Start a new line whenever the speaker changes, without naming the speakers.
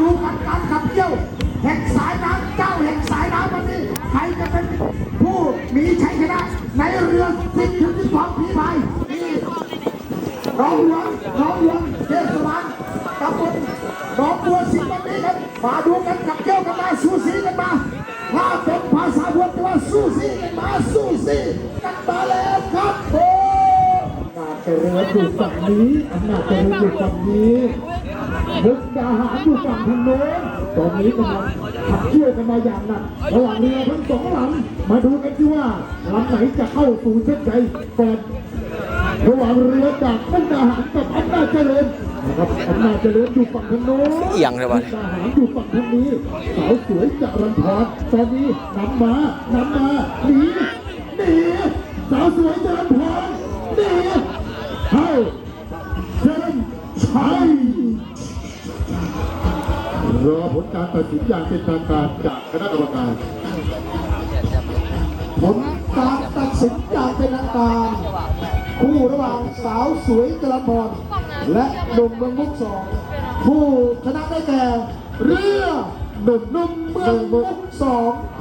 ดูกันการขับเที่ยวแห่งสายน้ำเจ้าแห่งสายน้ำวันนี้ใครจะเป็นผู้มีชัยชนะในเรือสิบถึงสิบสองฝีพายนี่น้องหลวงน้องหลวงเทศบาลตำบลหนองบัวสิงห์วันนี้ครับมาดูกันขับเที่ยวกันมาสู้สีกันมาถ้าเป็นภาษาพวนจะว่าสู้สีกันมาสู้สีกันมาแล้วครับโอ้
อำนาจเจริญอยู่ฝั่งนี้อำนาจเจริญอยู่ฝั่งนี้ มุกดาหารอยู่ฝั่งทางโน้นตอนนี้กำลังขับเคี่ยวกันมาอย่างหนักระหว่างเรือทั้งสองลำมาดูกันที่ว่าลำไหนจะเข้าสู่เส้นชัยก่อนระหว่างเรือจากมุกดาหารกับอำนาจเจริญนะครับอำนาจเจริญอยู่ฝั่งทางโน้น
เอียงเลยวะ
มุกดาหารอยู่ฝั่งทางนี้สาวสวยจรันพรตอนนี้นำมานำมาหนีหนีสาวสวยจรันพรหนีเข้า รอผลการตัดสินอย่างเป็นทางการจากคณะกรรมการ
ผลการตัดสินอย่างเป็นทางการ คู่ระหว่างสาวสวยจรัญพรและหนุ่มเมืองมุกสองผู้ชนะได้แก่ เรือหนุ่มนุ่มเมืองมุกสอง